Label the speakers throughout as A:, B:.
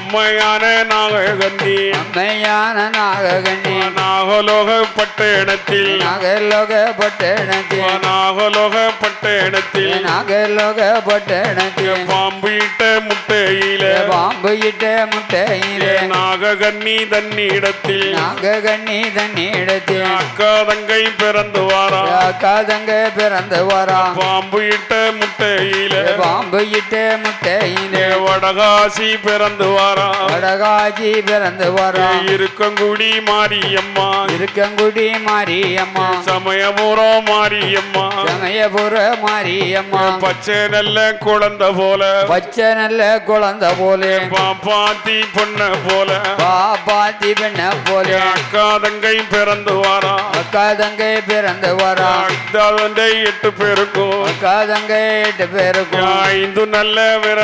A: அம்மையான நாககன்னி
B: அம்மையான நாககண்ணி
A: நாகலோகப்பட்ட இடத்தில்
B: நாகலோக பட்டணத்தில்
A: நாகலோகப்பட்ட இடத்தில்
B: நாகலோக பட்டணத்தில்
A: பாம்பு இட்ட முட்டையில.
B: பாம்பு இட்ட முட்டையிலே
A: நாககன்னி தன்னிடத்தில்.
B: நாககண்ணி தன்னிடத்தில்.
A: அக்கா தங்கை பிறந்து வாரா
B: அக்கா தங்க பிறந்து வரா
A: பாம்பு இட்ட முட்டையில.
B: பாம்பு இட்ட முட்டையிலே
A: வடகாசி பிறந்து வாரா
B: வடகாஜி பிறந்து வரா
A: இருக்கங்குடி மாரியம்மா.
B: இருக்கங்குடி மாரியம்மா.
A: சமயபுரம் மாரியம்மா.
B: சமயபுர மாரியம்மா.
A: பச்சை நல்ல குழந்தை போல.
B: பச்சை நல்ல குழந்தை போலே.
A: பாப்பாத்தி பொண்ண போல.
B: பாப்பாத்தி பெண்ண போலே.
A: அக்கா தங்கை பிறந்து வாரா.
B: அக்கா தங்கை பிறந்து வரா.
A: அக்காதண்டை எட்டு பேருக்கும்
B: அக்கா தங்கை எட்டு பேருக்கும்
A: ஐந்து நல்ல விரல்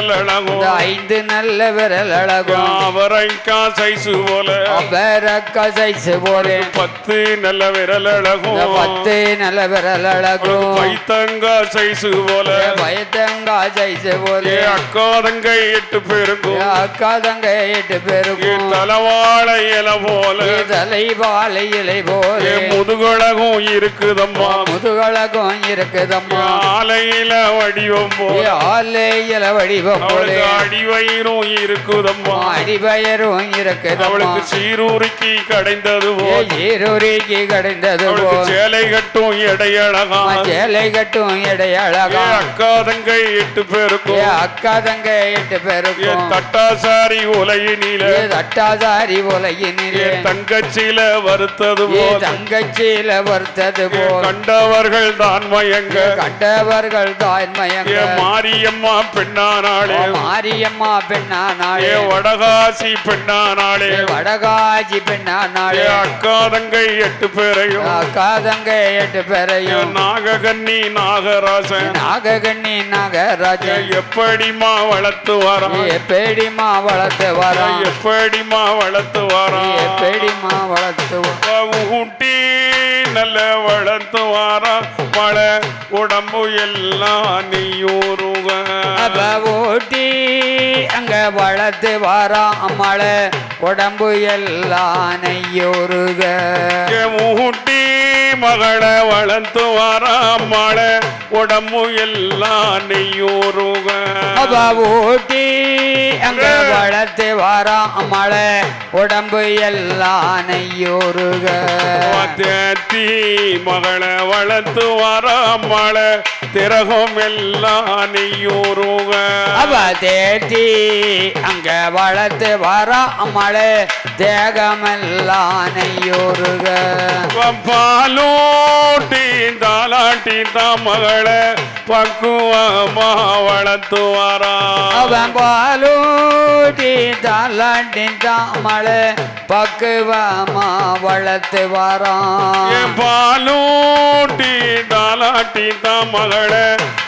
B: ஐந்து நல்ல விரல் அழகும்.
A: அவரைக்கா சைசு போல
B: பேரக்கா சைஸ் போலே
A: பத்து நல்ல விரல் அழகும்.
B: பத்து நல்ல விரல் அழகும்.
A: பைத்தங்கா சைசு போல
B: பயத்தங்கா சைஸ்
A: ஏ
B: போலே
A: அக்கா தங்கை எட்டு பேருக்கும்
B: அக்கா தங்கை எட்டு பேருக்கும்
A: தலவாழை இல போல.
B: தலை வாழை இலை போலே.
A: முதுகழகும் இருக்குதம்மா.
B: முதுகழகம் இருக்குதம்மா.
A: ஆலையில வடிவம் போல
B: ஆலை இல வடிவம் போலே.
A: அடிவயிறும் இருக்குதம்மா.
B: அடிபயரும் இருக்குதம்மா.
A: அவளுக்கு சீரூரிக்கு கடைந்தது
B: ஈரூரிக்கு கடைந்தது
A: சேலை கட்டும் எடையழகா.
B: சேலை கட்டும் இடையழகா
A: அக்கா தங்கை எட்டு பேருக்கும்.
B: அக்கா தங்க எட்டு பேருக்கும்.
A: தட்டாசாரி உலகினில
B: தட்டாசாரி உலகினிலே
A: ஏ தங்கச்சில வருத்தது
B: ஏ வறுத்தது
A: ஏ
B: போல்.
A: கண்டவர்கள் தான் மயங்க
B: கண்டவர்கள் தாய்மயங்க
A: ஏ மாரியம்மா பெண்ணானாளே.
B: மாரியம்மா பெண்ணானாளே.
A: வடகாசி பெண்ணானாளே.
B: ஏ பெண்ணானாளே.
A: அக்கா தங்கை எட்டு பேரையும்.
B: அக்கா தங்க எட்டு பேரையும்.
A: நாககன்னி நாகராசன்.
B: நாககண்ணி
A: ஏ
B: நாகராஜன்
A: எப்படிமா வளர்த்து வரா
B: எப்படிமா வளர்த்து வரா
A: எப்படிமா வளர்த்து வரா
B: எப்படிமா வளர்த்து
A: ஊட்டி நல்ல வளர்த்து வாரா மழை உடம்பு எல்லாம் நீயூருக
B: அவ ஓட்டி அங்க வளர்த்து வரா மழை உடம்பு எல்லாம் நெய்யோருக
A: ஊட்டி மகளை வளர்த்து வாரா மழை உடம்பு எல்லாம்
B: ஓட்டி அங்க வளர்த்து வரா மழை உடம்பு எல்லாம் நெய்யோருக
A: தேத்தி மகளை வளர்த்து வாரா மழை திரகம் எல்லாம் நீயூருக
B: அவ தேட்டி அங்க வளர்த்து வரா மழை தேகமெல்லாம் நெய்யோருக
A: பாலூட்டி தாலாட்டி தான் மகளை பக்குவமா வளர்த்து வாரா
B: அவன் பாலூட்டி தாளாட்டி தாமலை பக்குவமா வளர்த்து வரோம்.
A: பாலும் பாலூட்டி தாலாட்டி மகளை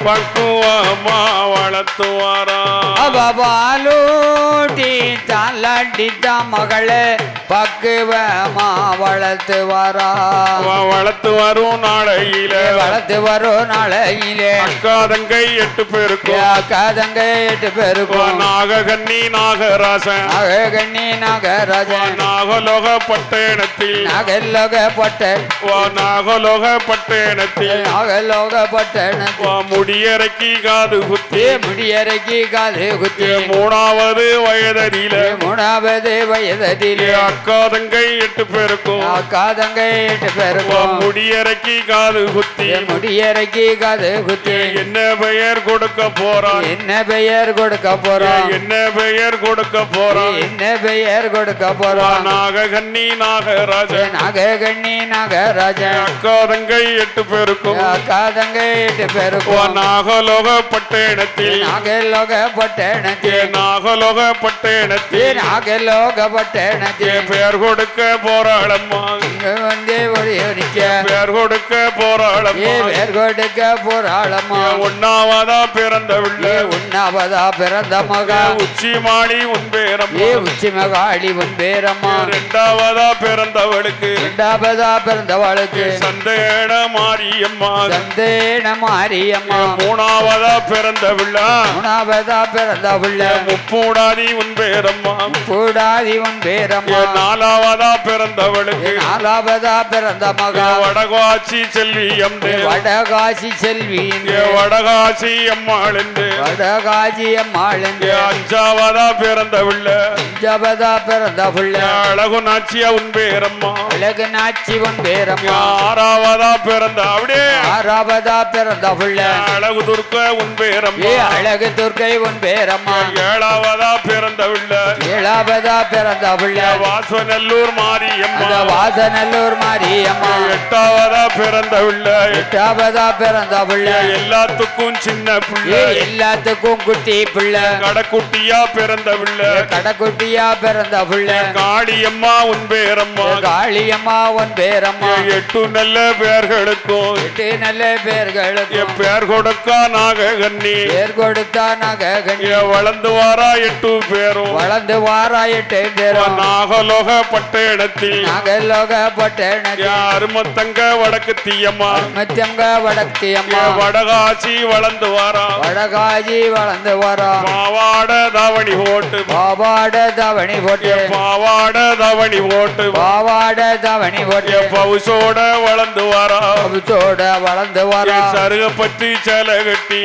A: பக்குவமா வளர்த்து வாரா
B: அவ பாலூட்டி தாளாட்டி மகளை பக்குவமா வளர்த்து வரா
A: அவ வளர்த்து வரும் நாளையில.
B: வளர்த்து வரும் நாளையிலே.
A: அக்கா தங்கை எட்டு பேருக்கும்.
B: கதங்க எட்டு பேருக்கும்.
A: நாககன்னி நாகராசன்.
B: நாககண்ணி நாகராஜன்
A: நாகலோக பட்டணத்தில்
B: நாகலோக பட்ட
A: நாகலோக பட்டணத்தில்
B: நாகலோக பட்டணத்தில்
A: முடியறக்கி காது குத்தி.
B: முடியறைக்கு காது குத்தி.
A: மூணாவது வயதடியில.
B: மூணாவது வயதிலே
A: அக்கா தங்கை எட்டு பேருக்கும்.
B: காதங்க எட்டு
A: வா
B: பேருக்கும்
A: முடியறக்கி காது குத்தி.
B: முடியறைக்கு காது குத்தி.
A: என்ன பெயர் கொடுக்க போறான்?
B: என்ன பெயர் கொடுக்க போறோம்
A: என்ன பெயர் கொடுக்க போறான்?
B: என்ன பெயர் கொடுக்க
A: நாககன்னி
B: ஏ
A: நாகராஜன்
B: நாககண்ணி நாகராஜன்.
A: அக்கா தங்கை எட்டு பேருக்கும்.
B: காதங்க எட்டு
A: வா
B: பேருக்கும்.
A: நாகலோக பட்டணத்தில்
B: நாகலோக
A: ஏ
B: பட்டணத்தில்
A: நாகலோக
B: ஏ
A: பட்டணத்தில்
B: நாகலோக
A: ஏ
B: பட்டணத்தில்
A: பெயர் கொடுக்க போறாளம்மா.
B: இங்க வந்து ஒளி ஒலிக்க.
A: பெயர் கொடுக்க
B: ஏ
A: போறாளம்மா
B: பேர் கொடுக்க போறாளம்மா.
A: ஒன்னாவதா பிறந்தவில்ல
B: ஏ உண்ணாவதா பிறந்த மகா.
A: உச்சி மாடி உன்
B: ஏ
A: பேரம்மா
B: உச்சி மகாளி உன் பேரம்மா.
A: ரெண்டாவதா பிறந்தவளுக்கு.
B: இரண்டாவதா பிறந்தவளுக்கு.
A: சந்தேன மாரியம்மா.
B: சந்தேன மாரியம்மா.
A: மூணாவதா பிறந்தவில்ல.
B: மூணாவதா பிறந்த உள்ள
A: முப்பூடாதி உன் பேரம்மா.
B: கூடாதி உன் பேரம்மா.
A: நாலாவதா பிறந்தவளுக்கு.
B: நாலாவதா பிறந்த மகா.
A: என் வடகாட்சி செல்வி எம்தே
B: வடகாசி செல்வி
A: வடகாசி அம்மாள் என்று
B: வடகாசி அம்மாள்
A: என் அஞ்சாவதா பிறந்தவள்ள
B: ஜபதா பிறந்த புள்ள
A: அழகு நாச்சியா உன் பேரம்மா.
B: அழகு நாச்சி உன் பேரம்மா.
A: ஆறாவதா பிறந்த அப்படியே
B: ஆறாவதா பிறந்த புள்ள.
A: அழகு துர்க்க உன்
B: ஏ
A: பேரம்மா
B: அழகு துர்க்கை உன் பேரம்மா.
A: ஏழாவதா பிறந்தவள்ள
B: ஏழாவதா பிறந்த புள்ள.
A: வாசநல்லூர் மாரியம்மா.
B: வாசநல்லூர் மாரியம்மா.
A: எட்டாவதா பிறந்தவள்ள
B: எட்டாவதா பிறந்த புள்ள.
A: எல்லாத்துக்கும் சின்ன பிள்ளை.
B: எல்லாத்துக்கும் குட்டி பிள்ளை.
A: கடக்குட்டியா பிறந்தவள்ள
B: கடைக்குட்டியா பிறந்த புள்ள.
A: காளியம்மா உன் பேரம்மா.
B: காளியம்மா உன் பேரம்மா.
A: எட்டு நல்ல பேர்களுக்கும்
B: எட்டு நல்ல பேர்களுக்கும்
A: என் பேர் கொடுக்கா நாககன்னி.
B: பேர் கொடுத்தா நகை கண்ணி
A: வளர்ந்து வாரா எட்டு பேரும்.
B: வளர்ந்து வாரா எட்டு பேரும்.
A: நாகலோக பட்டேடத்தில்
B: நகலோக பட்டணத்தில்
A: அருமத்தங்க வடக்கு தீயம்மா.
B: மத்தியங்க வடக்தி அம்மா
A: என் வடகாசி வளர்ந்து வாரா.
B: வடகாஜி வளர்ந்து வரா.
A: பாவாட தாவணி ஓட்டு.
B: பாவாட தவணி போட்டு
A: பாவாட தாவணி ஓட்டு.
B: பாவாட தவணி போட்டு
A: பவுசோட வளர்ந்து வாரா.
B: கவிச்சோட வளர்ந்து வரா.
A: சருகப்பட்டு சேலை கட்டி.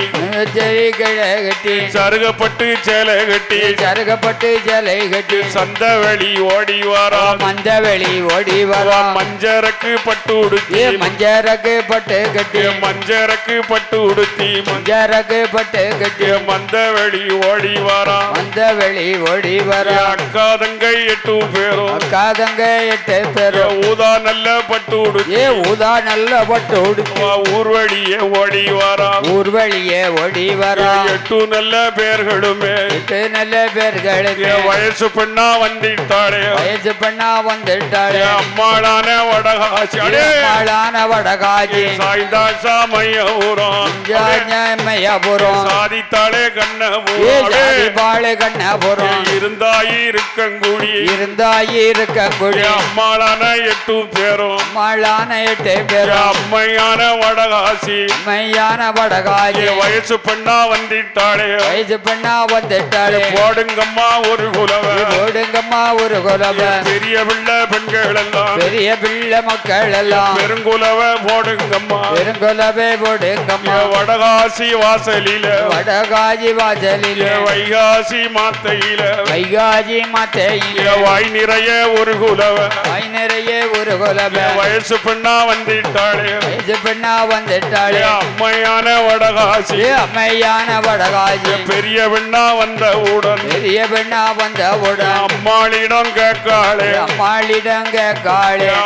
B: செடி கிளை கட்டி.
A: சருகப்பட்டு சேலை கட்டி.
B: சருகப்பட்டு ஜலை கட்டி.
A: சந்தவெளி ஓடி வாரா.
B: மஞ்ச வெளி ஓடி வரா.
A: மஞ்சரக்கு பட்டு உடுத்தி.
B: மஞ்சரக்கு பட்டு கட்டி.
A: மஞ்சரக்கு பட்டு உடுத்தி.
B: மஞ்சரக்கு பட்டு கட்டி.
A: என் மந்தவெளி ஓடி வாரா.
B: மஞ்ச வெளி ஓடி வரா.
A: அக்கா தங்கை எட்டு பேரும்.
B: அக்கா தங்க எட்டு பேரும்.
A: ஊதா நல்ல பட்டு உடுத்தி.
B: ஊதா நல்ல பட்டு உடுத்தி.
A: வா ஊர்வழியே ஓடி வாரா.
B: ஊர் வழியே ஓடி வரா.
A: எட்டு நல்ல பேர்களுமே.
B: எட்டு நல்ல பேர்களுக்கு.
A: வயசு பெண்ணா வந்திட்டாளே.
B: வயசு பண்ணா வந்துட்டாளே.
A: அம்மாளான வடகாசி. அடே!
B: மாளான வடகாஜி
A: சாய்ந்தாள் சாமைய ஊரம்
B: மையபுரம்
A: சாதித்தாளே கண்ணபுரம்.
B: பாழு கண்ணபுரம்.
A: இருந்தாயி இருக்கங்குடி
B: இருந்தாயி இருக்க குடி
A: என் அம்மாளான எட்டு பேரும்.
B: மாளான எட்டு பேரும்.
A: அம்மையான வடகாசி.
B: மையான வடகாஜி
A: என் வயசு பெண்ணா வந்திட்டாளே.
B: வயசு பண்ணா வந்துட்டாளே.
A: போடுங்கம்மா ஒரு குலவ.
B: ஓடுங்கம்மா ஒரு குலவ.
A: பெரிய பிள்ளை பெண்கள் எல்லாம்
B: பெரிய பிள்ளை மக்கள் எல்லாம்
A: பெருங்குலவ போடுங்கம்மா.
B: பெருங்குலவே போடுங்கம்மா.
A: வடகாசி வாசலில.
B: வடகாஜி வாசலில்.
A: வைகாசி மாத்தையில.
B: வைகாஜி மாத்தையில.
A: வாய் நிறைய ஒரு குலவ.
B: வாய் நிறைய ஒரு குலவ.
A: வயசு பெண்ணா வந்திட்டாளே.
B: வயசு பெண்ணா வந்துட்டாளே.
A: அம்மையான வடகாசி.
B: அம்மையான வடகாஜி
A: என் பெரிய பெண்ணா வந்த உடன்
B: பெரிய பெண்ணா வந்த உடன்
A: அம்மாளிடம் கேட்காளே.
B: அம்மாளிடம் கேட்காளே.
A: என்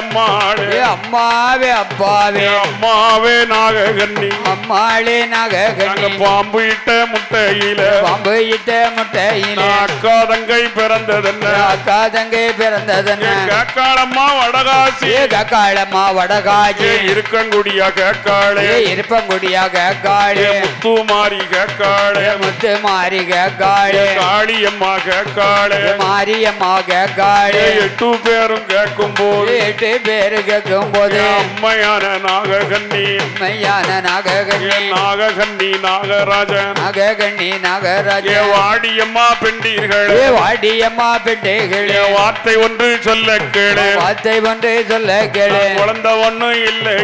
A: அம்மாளே.
B: அம்மாவே அப்பாவே.
A: அம்மாவே நாககன்னி
B: அம்மாளே நகை
A: நாங்க
B: கண்ணி
A: பாம்பு இட்ட முட்டையில.
B: பாம்பு இட்ட முட்டையிலே.
A: அக்கா தங்கை பிறந்ததென்ன?
B: அக்கா தங்கை பிறந்ததென்ன?
A: கேக்காளம்மா வடகாசி.
B: கக்காளம்மா வடகாஜி
A: ஏ இருக்கங்குடியா கேக்காளே.
B: இருப்பங்குடியா கேட்காளே
A: ஏ முத்து மாறி கேக்காளே.
B: முத்து மாறி கேட்காளே
A: ஏ காளியம்மா கேக்காளே.
B: மாரியம்மா கேட்காளே
A: ஏ எட்டு பேரும் கேட்கும் போது
B: எட்டு பேரு கேட்கும் போது
A: அம்மையான நாககன்னி
B: மையான
A: ஏ
B: நாககண்ணி
A: நாககன்னி நாகராஜன்.
B: நாககண்ணி நாகராஜ
A: ஏ வாடியம்மா பெண்டீர்களே.
B: வாடியம்மா பிட்டைகளே
A: ஏ வார்த்தை ஒன்று சொல்ல கேளு.
B: வார்த்தை ஒன்று சொல்ல கேளு.
A: குழந்தை ஒண்ணும் இல்லை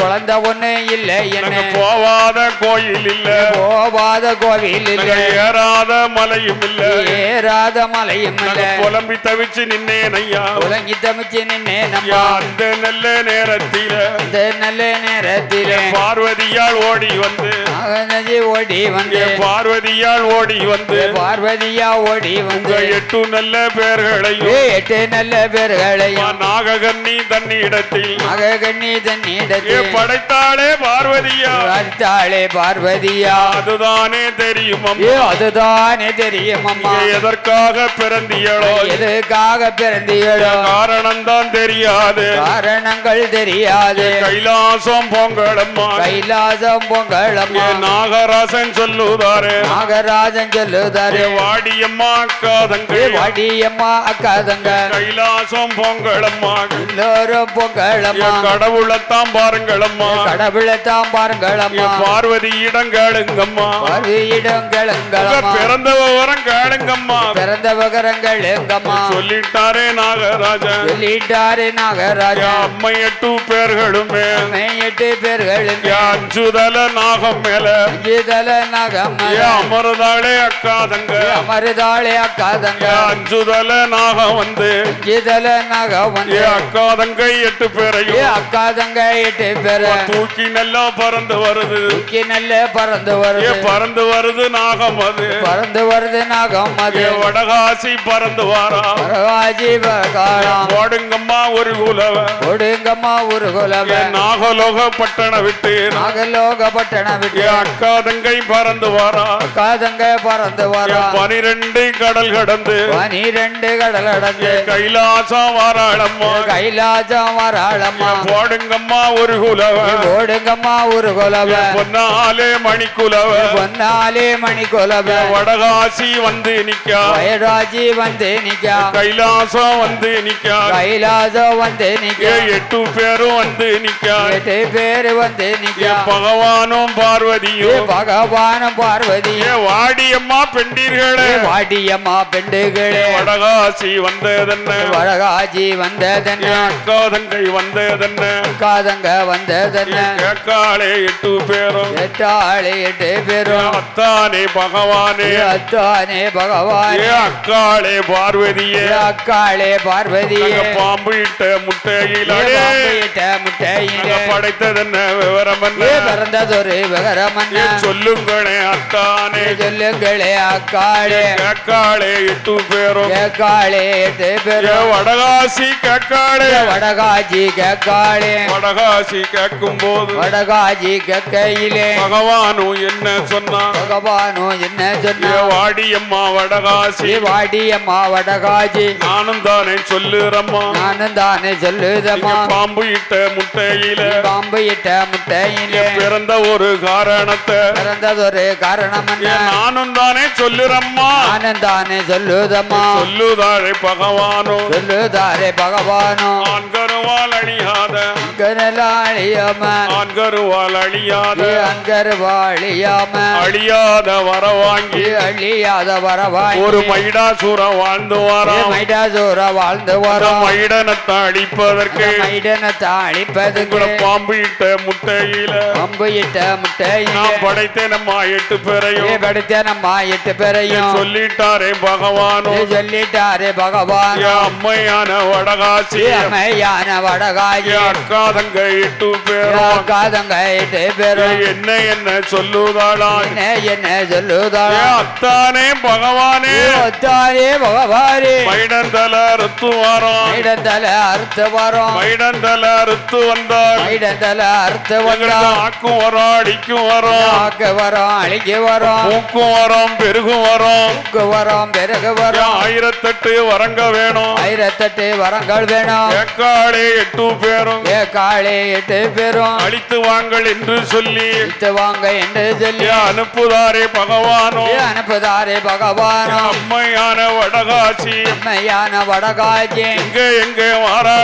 B: குழந்தை ஒண்ணு இல்லை என்ன
A: போவாத கோயில் இல்ல.
B: போவாத கோவில் இல்லை.
A: ஏறாத மலையும் இல்ல.
B: ஏறாத மலையும் இல்லை.
A: புலம்பி தவிச்சு நின்னேன் ஐயா.
B: உலங்கி தமிச்சு நின்னே
A: ஐயா, அந்த நல்ல நேரத்தில
B: அந்த நல்ல நேரத்திலே
A: பார்வதியால் ஓடி வந்து
B: ஓடி வந்து
A: பார்வதியால் ஓடி வந்து
B: பார்வதியா ஓடி வந்து
A: எட்டு நல்ல பேர்களையும்
B: எட்டு நல்ல பேர்களையும்
A: நாககன்னி தன்னிடத்தில்
B: நாககண்ணி தன்னிடத்தில்
A: படைத்தாளே பார்வதியா?
B: பார்த்தாளே பார்வதியா?
A: அதுதானே தெரியும்
B: அதுதானே தெரியும்
A: எதற்காக பிறந்தியளோ
B: எதுக்காக பிறந்தீங்களோ
A: காரணம் தான் தெரியாது
B: காரணங்கள் தெரியாது.
A: கைலாசம் பொங்கலம்மா
B: கைலாசம் பொங்கல் அம்மா
A: ஏ நாகராசன் சொல்லுதாரு.
B: நாகராஜன் சொல்லுதாரு.
A: வாடியம்மா அக்கா தங்கை
B: வாடியம்மா அக்கா தங்க
A: கைலாசம் பொங்கலம்மா
B: எல்லோரும் பொங்கல்
A: ஏ
B: அம்மா
A: கடவுளைத்தான் பாருங்களம்மா
B: கடவுளைத்தான் பாருங்கள்
A: ஏ
B: அம்மா.
A: பார்வதி இடம் கேளுங்கம்மா
B: பார்வையிடம்
A: உங்க
B: கேளுங்களம்மா
A: பிறந்த விவரம் கேளுங்கம்மா
B: பிறந்த விவரங்கள் எங்கம்மா
A: சொல்லிட்டாரே நாகராஜன்.
B: சொல்லிட்டாரு நாகராஜா
A: அம்மை எட்டு பேர்களுமே
B: எட்டு பேர்கள்
A: என் அஞ்சுதல நாகம் மேல.
B: அஞ்சுதல நகம
A: அமர்தாளே அக்காதங்க.
B: மருதாளே அக்காதங்க.
A: அஞ்சுதல நாகம் வந்து.
B: அஞ்சுதல நக வந்து
A: அக்காதங்க எட்டு பேரையும்.
B: அக்காதங்க எட்டு பேர்.
A: தூக்கி நல்லா பறந்து வருது.
B: தூக்கி நல்ல பறந்து வருது.
A: பறந்து வருது நாகம் அது.
B: பறந்து வருது நகம் அது.
A: வடகாசி பறந்து வாரா.
B: பரவாஜி பகாலம்
A: ஓடுங்கம்மா ஒரு
B: ஒரு குலவ
A: ஏ நாகலோக பட்டண விட்டு
B: நாகலோக பட்டணம்
A: ஏ
B: விட்டு.
A: அக்கா தங்கை பறந்து வாரா.
B: அக்காதங்க பறந்து
A: ஏ
B: வரா
A: பனிரெண்டு கடல் கடந்து.
B: பனிரெண்டு கடல் அடந்து
A: ஏ கைலாசம் வாராளம்மா.
B: கைலாசம் வராளம்மா.
A: போடுங்கம்மா ஒரு குலவ
B: ஓடுங்கம்மா ஒரு குலவ
A: பொன்னாலே மணி குலவ
B: பொன்னாலே மணி குலவ
A: வடகாசி வந்து நிக்கா.
B: வயராஜி வந்து நிக்கா.
A: கைலாசம் வந்து நிக்கா.
B: கைலாசம் வந்து
A: ஏ
B: நிக்கா.
A: எட்டு பேரும் வந்து நிக்கா.
B: எட்டு பேரு வந்து நிக்கா.
A: பகவானும் பார்வதியும்.
B: பகவானும் பார்வதி
A: ஏ வாடியம்மா பெண்டீர்களே.
B: வாடியம்மா பெண்டுகளே.
A: வடகாசி வந்ததென்ன?
B: வடகாஜி வந்ததென்ன?
A: அக்கா தங்கை வந்ததென்ன?
B: காதங்க வந்ததென்ன?
A: ஏ கேக்காளே எட்டு பேரும்.
B: எட்டாளு எட்டு பேரும்.
A: அத்தானே பகவானே.
B: அத்தானே பகவான்.
A: அக்காளே பார்வதியே.
B: அக்காளே பார்வதியே.
A: பாம்பு இட்ட முட்டையிலே படைத்ததென்ன விவரம்
B: பிறந்ததொரு விவரமன்ன
A: ஏ சொல்லுங்களே அத்தானே
B: சொல்லுங்களே அக்காளே?
A: கேக்காளே எட்டு பேரும்.
B: கேக்காளே எட்டு பேரும்.
A: வடகாசி கேக்காளே
B: ஏ வடகாஜி கேக்காளே
A: வடகாசி கேட்கும் போது
B: வடகாஜி கேக்கையிலே
A: பகவானும் என்ன சொன்னான்
B: பகவானோ என்ன சொன்ன?
A: வாடியம்மா வடகாசி.
B: வாடியம்மா வடகாஜி
A: நானும் தானே சொல்லுறம்மா.
B: நானும் தானே சொல்லுதம்மா
A: பாம்பு இட்ட முட்டையில
B: பாம்பு இட்ட முட்டையிலே.
A: பிறந்த ஒரு காரணத்தை.
B: பிறந்ததொரு காரணம்
A: நானும் தானே சொல்லுறம்மா.
B: நானும் தானே சொல்லுதம்மா.
A: சொல்லுதாரே பகவானோ.
B: சொல்லுதாரே பகவானோ.
A: ஆண்கருவால் அழியாத.
B: அங்கனலாளியம
A: ஆண்கருவால் அழியாத.
B: அங்கர்வாளியாம
A: அழியாத வர வாங்கி.
B: அழியாத வரவாய்
A: ஒரு மைடாசூரம் வாழ்ந்து வாராம்.
B: மைடாசூர வாழ்ந்து வரோம்.
A: மைடனத்தை அழிப்பதற்கு
B: மைடனத்தை அழிப்பதுக்கு
A: உங்களை பாம்பு இட்ட முட்டையில.
B: அம்பு இட்ட முட்டையிலே.
A: நான் படைத்தேன் அம்மா எட்டு பேரையும்.
B: படுத்த நம்ம எட்டு பேரையும்.
A: சொல்லிட்டாரே பகவானும்
B: சொல்லிட்டாரே பகவான்.
A: அம்மையான வடகாசி.
B: அம்மையான வடகாஜி
A: என் அக்கா தங்க எட்டு பேரும்
B: காதங்க எட்டு பேரும்
A: என்ன என்ன சொல்லுதாளா.
B: என்ன என்ன சொல்லுதா
A: என் அத்தானே பகவானே.
B: ஒத்தாரே பகவாரே
A: மைடந்தல ருத்து வாரம்
B: மைடந்தல அறுத்து வரோம்.
A: மைடந்தல ருத்து வந்தால்
B: மைடந்தல அறுத்து வந்தோம்
A: ஆக்கும் வரோம் அடிக்கும் வரோம்.
B: ஆக்க வரோம் அழிக்க வரோம்.
A: பூக்கும் வரோம் பெருகும் வரோம்.
B: ஊக்கு வரோம் பிறகு வரோம்.
A: ஆயிரத்தெட்டு வரங்க வேணும்?
B: ஆயிரத்தெட்டு வரங்கள் வேணும்.
A: ஏக்காளே எட்டு பேரும்.
B: ஏ காளே எட்டு பேரும்.
A: அழித்து வாங்கள் என்று சொல்லி.
B: இட்டு வாங்க என்று சொல்லி.
A: அனுப்புதாரே பகவானோ?
B: அனுப்புதாரே பகவானும்
A: அம்மையான வடகாசி.
B: அம்மையான வடகாஜி
A: எங்க எங்க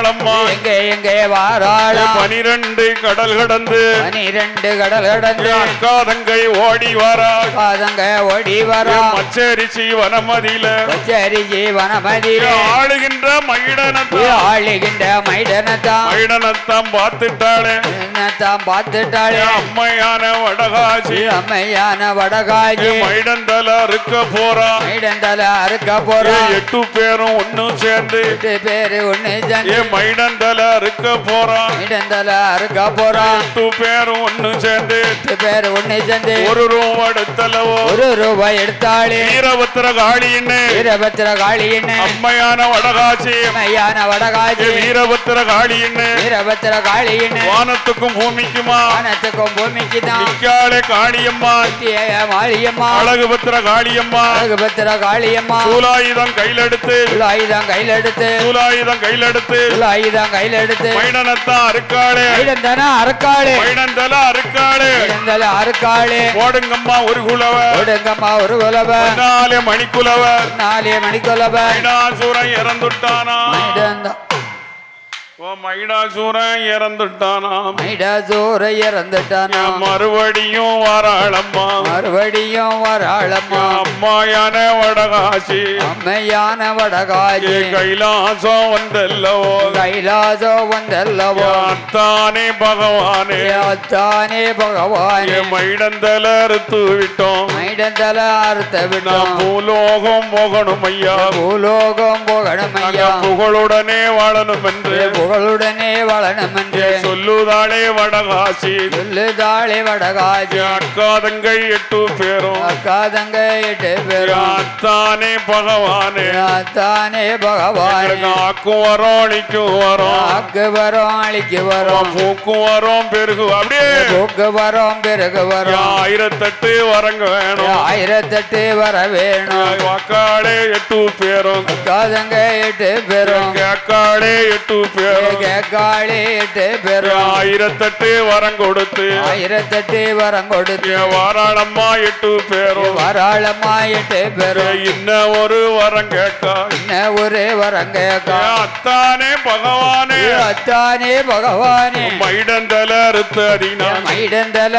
A: வாராளம்மா
B: எங்கே எங்கே வாராளம்
A: பனிரெண்டு கடல் கடந்து.
B: பனிரெண்டு கடல் கடந்து.
A: என் அக்கா தங்கை ஓடி வாரா.
B: காதங்க ஓடி வரோம்
A: மச்சரிசி வனமதியில
B: கச்சேரி ஜீவனமதியிலே.
A: என் ஆளுகின்ற மகிடனத்தான்
B: ஆளுகின்ற மைடனத்தான்
A: மகிடனத்தான் பார்த்துட்டாளே.
B: என்னத்தான் பார்த்துட்டாளே.
A: அம்மையான வடகாசி
B: அம்மையான வடகாஜி.
A: மைடந்தல இருக்க போறா.
B: மைடந்தல அறுக்க
A: ஏன் எட்டு பேரும் ஒண்ணும் சேர்ந்து.
B: எட்டு பேரு ஒண்ணு சேர்ந்து.
A: ஏன் மைடந்தல இருக்க போறா
B: மைடந்தல அறுக்க போறோம்
A: எட்டு பேரும் ஒண்ணும் சேர்ந்து
B: எட்டு பேரு ஒண்ணு சேர்ந்து
A: ஒரு ரூபா எடுத்தலவோ?
B: ஒரு ரூபாய் எடுத்தாளே
A: வீரபத்திர காளின்னு
B: வீரபத்திர காளியன்னு
A: அம்மையான வடகாசி.
B: அம்மையான வடகாஜி
A: ஏன் வீரபத்திர காளின்னு
B: வீரபத்திர காளியன்னு
A: வானத்துக்கும் பூமிக்குமா?
B: வானத்துக்கும் பூமிக்கு தான்
A: நிக்காளே காளியம்மா.
B: மாரியம்மா
A: அழகு பத்திர காளியம்மா.
B: அழகுபத்திர காளியம்மா.
A: சூலாயுதம் கையில எடுத்து
B: ஆயுதம் கையில எடுத்து
A: சூலாயுதம் கையில
B: ஆயுதம் கையில எடுத்து.
A: மைடனத்தான் அறுக்காளே.
B: மைடந்தன அறுக்காளே.
A: மைடந்தல அறுக்காளே.
B: மைடந்தல அறுக்காளே.
A: போடுங்கம்மா ஒரு குலவ.
B: ஓடுங்கம்மா ஒரு குலவ.
A: நாலே மணிக்குலவ.
B: நாலே மணிக்குலவ.
A: மைடாசூரன் இறந்துட்டானா? ஓ மைடாசூரன் இறந்துட்டானாம்
B: மைடாசூர இறந்துட்டானா?
A: மறுபடியும் வாராளம்மா.
B: மறுபடியும் வராளம்மா.
A: அம்மாயான வடகாசி.
B: அம்மையான வடகாஜி
A: கைலாசம் வந்தல்லவோ.
B: கைலாசம் வந்தல்லவோ.
A: அத்தானே பகவானே.
B: அத்தானே பகவானே.
A: மைடந்தல அறுத்து விட்டோம்.
B: மைடந்தல அறுத்த விட்டோம்.
A: பூலோகம் போகணும் ஐயா
B: பூலோகம் போகணும் ஐயா
A: புகழுடனே வாழணும் என்று
B: புகழுடனே வளனும் என்று
A: சொல்லுதாளே வடகாசி.
B: சொல்லுதாளே வடகாஜி
A: அக்காதங்கை எட்டு பேரும்.
B: அக்காதங்க எட்டு பேரும்.
A: அத்தானே பகவானே.
B: அத்தானே பகவானே.
A: எங்களுக்கு ஆக்கும் வரோம் அழிக்கும் வரோம்.
B: ஆக்கு வரோம் அழிக்கு வரோம்.
A: பூக்கும் வரோம் பெருகு அப்படியே.
B: போக்கு வரோம் பிறகு வரோம்.
A: ஆயிரத்தெட்டு வரங்க வேணும்.
B: ஆயிரத்தெட்டு வர வேணும்.
A: வாக்காளே எட்டு பேரும்.
B: காதங்க எட்டு பேரும்.
A: கேக்காளே எட்டு பேரும்.
B: கேக்காளி எட்டு பேரும்.
A: ஆயிரத்தெட்டு வரம் கொடுத்து.
B: ஆயிரத்தெட்டு வரம்
A: பேரும் இன்ன ஒரு வரம் கேட்கா
B: என்ன ஒரே வரம்
A: என் அத்தானே பகவானே.
B: அத்தானே பகவானே.
A: மைடந்தல அறுத்து அதினா
B: மைடந்தல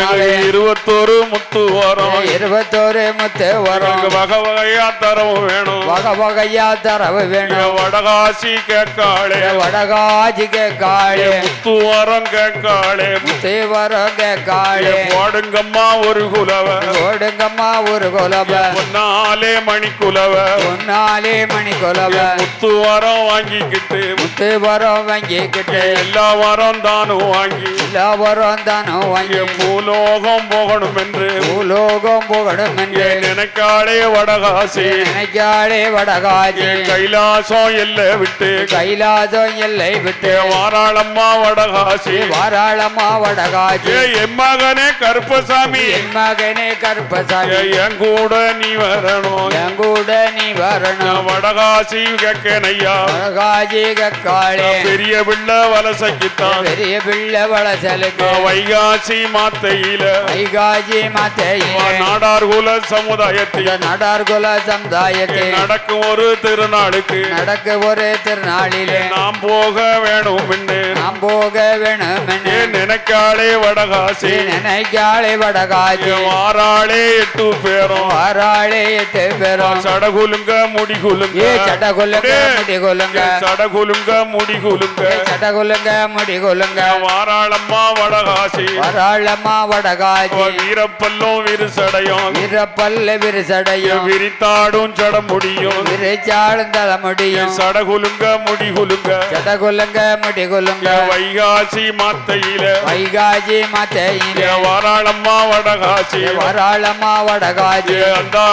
A: எங்களுக்கு இருபத்தோரு முத்து வரும்.
B: இருபத்தோரு முத்து வரும்.
A: வகை வகையா தரவும் வேணும்.
B: வகை வகையா தரவு வேணும்.
A: வடகாசி கேட்காளே.
B: வடகாஜி கேக்காளே
A: முத்து வரம் கேட்காளே.
B: முத்து வரம் கேக்காளே
A: போடுங்கம்மா ஒரு குலவ.
B: ஓடுங்கம்மா ஒரு கொலப
A: பொன்னாலே மணி குலவ
B: பொன்னாலே மணி கொலப
A: முத்து வரம் வாங்கிக்கிட்டு.
B: முத்து வரம் வாங்கிக்கிட்டு.
A: எல்லா வரம் தானும் வாங்கி.
B: எல்லா வரம் தானும் வாங்கி.
A: பூலோகம் போகணும் என்று
B: பூலோகம் புகழும் என்று
A: என் நினைக்காளே வடகாசி.
B: நினைக்காளே வடகாஜி
A: என் கைலாசம் எல்லை விட்டு.
B: கைலாசம் எல்லை விட்டு.
A: வாராளம்மா வடகாசி.
B: வாராளமா வடகாஜி
A: ஏ என் மகனே கருப்பசாமி.
B: என் மகனே கருப்பசாமி.
A: என் கூட நீ வரணும்
B: என் கூட நீ வரணும்
A: வடகாசி கேட்கனையா
B: வடகாஜி கக்காளே.
A: பெரிய பிள்ளை வலசைக்குத்தான்.
B: பெரிய பிள்ளை வளசலுக்கு
A: நான் வைகாசி மாத்தையில.
B: வைகாஜி மாத்தையே
A: நாடார்குல சமுதாயத்தில்
B: நடார்குல சமுதாயத்தில்
A: நடக்கும் ஒரு திருநாளுக்கு.
B: நடக்க ஒரு திருநாளிலே.
A: நாம் போக வேணும் என்று
B: நாம் போக வேணும் என்று
A: நினைக்காளே வடகாசி?
B: நினைக்காளே வடகாஜி
A: என் வாராளே எட்டு பேரும்.
B: வாராளே எட்டு பேரும்
A: சடகுலுங்க முடிகுலுங்க.
B: ஏ
A: சடகுலுங்க முடிகுலுங்க.
B: சட்ட கொல்லுங்க முடி கொல்லுங்க
A: வாராளம்மா வடகாசி.
B: வராளமா வடகாஜி
A: வீரப்பல்லும் விரிசடையும்.
B: வீரப்பல்ல விரிசடையும்.
A: விரித்தாடும் சட முடியும்
B: விரிச்சாளும் தலைமுடியும்
A: சடகுலுங்க முடிகுலுங்க.
B: சட்ட கொல்லுங்க முடி கொல்லுங்க
A: வைகாசி மாத்தையில.
B: வைகாஜி மாத்தையிலே.
A: வாராளம்மா வடகாசி.
B: வராளமா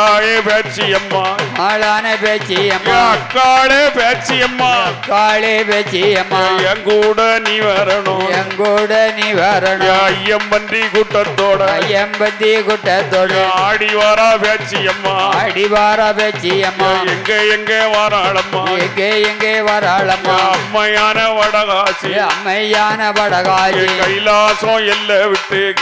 A: அந்தாயே பேச்சி அம்மா.
B: ஆளான பேச்சி அம்மா.
A: அக்காளே பேச்சி அம்மா.
B: காளே பேச்சி அம்மா.
A: என் கூட நீ வரணும்.
B: எங்கூட நீ வரணும்.
A: ஐயம்பன்றி கூட்டத்தோட.
B: ஐயம்பத்தி குட்டத்தோடு.
A: ஆடி வாரா பேச்சி அம்மா.
B: அடிவார பேச்சி அம்மா.
A: எங்க எங்க வாராளம்மா.
B: எங்கே எங்கே வராளம்மா.
A: அம்மையான வடகாசி.
B: அம்மையான வடகாஜி
A: கைலாசம் எல்ல விட்டு.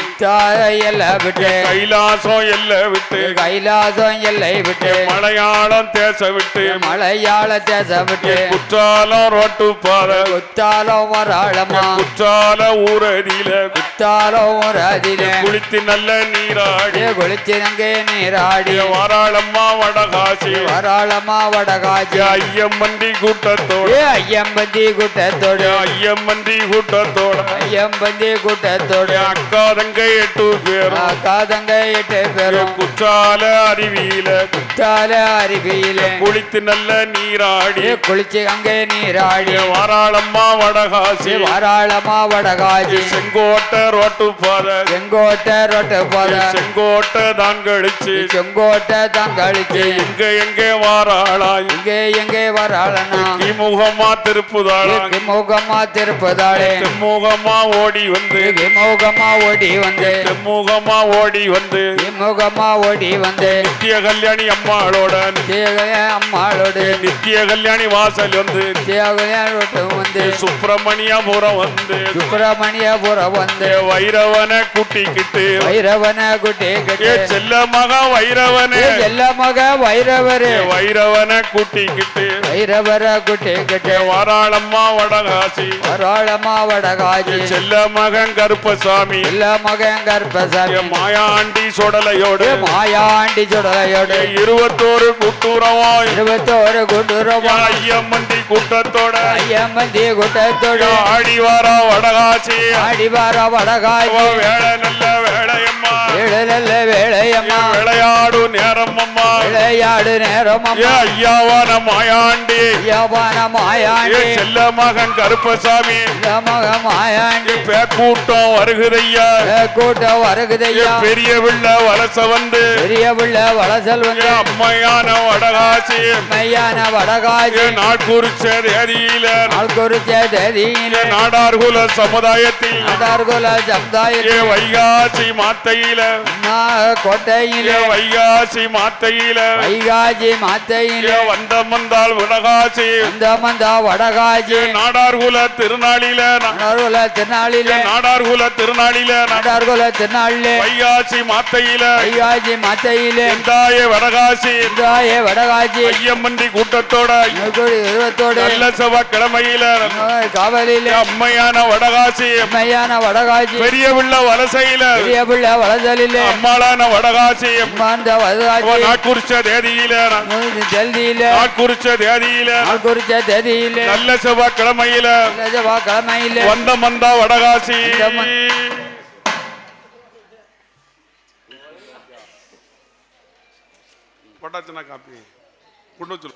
B: எல்லை விட்டு.
A: கைலாசம் எல்ல விட்டு.
B: கைலாசம் எல்லை விட்டு.
A: மலையாளம் தேச விட்டு.
B: மலையாள தேச விட்டு.
A: குற்றாலம் ரோட்டு பாதை
B: குத்தாலம் வராளம்மா.
A: குற்றால ஊரடியில.
B: குத்தாலம் ஒரு அதிலே
A: குளித்து நல்ல நீராடி.
B: குளிச்சினங்கே நீராடி.
A: வாராளம்மா வடகாசி.
B: வராளம்மா வடகாஜி
A: ஐயம்மன்றி கூட்டத்தோட.
B: ஐயம்பந்தி கூட்டத்தோடு.
A: ஐயம்மன்றி கூட்டத்தோட.
B: ஐயம்பந்தி கூட்டத்தோடு.
A: அக்கா தங்கை எட்டு பேரும்.
B: காதங்க எட்டு பேரும்.
A: குற்றால அருவியில
B: குத்தால அருவியிலே.
A: குளித்து நல்ல நீராடி.
B: குளிச்சு அங்கே நீராடி.
A: வாராளம்மா வடகாசி.
B: வராளமா வடகாஜி
A: செங்கோட்டை ரோட்டு பாதை.
B: செங்கோட்டை ரொட்டு போத.
A: செங்கோட்டை தான் கழிச்சு
B: செங்கோட்டை தான் கழிச்சு
A: எங்க எங்க வாராளா
B: இங்கே எங்கே வராளனா.
A: திமுகமா திருப்புதாளா.
B: திமுகமா திருப்பதாளே.
A: திமுகமா ஓடி வந்து.
B: திமுகமா ஓடி வந்து.
A: திமுகமா ஓடி வந்து.
B: திமுகமா ஓடி வந்து.
A: நித்திய கல்யாணி அம்மாளோட
B: தேவைய அம்மாளோடு
A: நித்திய கல்யாணி வாசல் வந்து
B: வந்து
A: சுப்பிரமணியபுரம் வந்து
B: சுப்பிரமணியபுரம் வந்து
A: வைரவனை கூட்டிக்கிட்டு
B: வைரவன குட்டி
A: ஏ
B: கட்டு
A: செல்ல மக வைரவனே.
B: எல்லா மக வைரவரு.
A: வைரவனை கூட்டிக்கிட்டு
B: வைரவர குட்டி கட்டு
A: வாரா வராளம்மா வடகாசி.
B: வரோளமா வடகாஜி
A: செல்ல மகன் கருப்பசாமி.
B: இல்ல மகன் கர்ப்பசாமி.
A: மாயாண்டி சுடலையோடு.
B: மாயாண்டி சுடலையோடு
A: என் இருபத்தோரு குட்டூரவாய்
B: இருபத்தோரு குண்டுரமா
A: ஐயம்மந்தி கூட்டத்தோட.
B: ஐயம்மந்தி குட்டத்தோடு.
A: ஆடி வாரா வடகாசி.
B: அடிவார வடகாஜி
A: அவ வேலை நல்ல வேலையம்மா.
B: ஏழு நல்ல வேளையம்மா
A: என் விளையாடு நேரம் அம்மா.
B: விளையாடு நேரம்
A: ஐயாவான மாயாண்டி.
B: ஐயாவான மாயாண்டி.
A: செல்ல மகன் கருப்பசாமி.
B: இல்ல மக மாயாண்டி.
A: பேக்கூட்டம் வருகுதையா.
B: ஏ கூட்டம்
A: ஏ
B: வருகுதையா
A: பெரிய பிள்ள வலச வந்து
B: பெரிய பிள்ள வளசல் வந்து
A: அம்மையான வடகாசி.
B: மையான வடகாஜி
A: ஏ நாட்குறிச்ச தேதியில.
B: நாள் குறிச்ச தேதியில
A: நாடார்குல சமுதாயத்தில்.
B: நாடார்குல சமுதாயத்தில்.
A: வைகாசி மாத்தையில.
B: கோட்டையில.
A: ஏ வைகாசி மாத்தையில.
B: வைகாஜி மாத்தையில.
A: ஏ வந்த மந்தாள் வடகாசி
B: அந்த மந்தா வடகாஜி
A: ஏ நாடார்குல திருநாளில.
B: நாடார்குல திருநாளில.
A: நாடார்குல திருநாளில.
B: நாடார்குல திருநாளில.
A: வைகாசி மாத்தையில.
B: வைகாஜி மாத்தையில.
A: எந்தாய வடகாசி.
B: இந்தாயே வடகாஜி
A: ஐயம்மண்டி கூட்டத்தோட.
B: இருபத்தோடு
A: நல்ல செவ்வாய்க்கிழமையில.
B: காவலில.
A: அம்மையான வடகாசி.
B: மையான வடகாஜி
A: பெரிய பிள்ளை வலசையில.
B: பெரிய பிள்ளை வளசலில
A: அம்மாளான வடகாசி.
B: அந்த
A: நாட்குறிச்ச தேதியில
B: ஜல்தியில.
A: தேதியில
B: குறிச்ச தேதியில.
A: நல்ல செவ்வாய்க்கிழமையில
B: கிழமையில
A: வந்த மந்தா வடகாசி. போட்டாச்சுன்னா காப்பி. கொண்டு வச்சு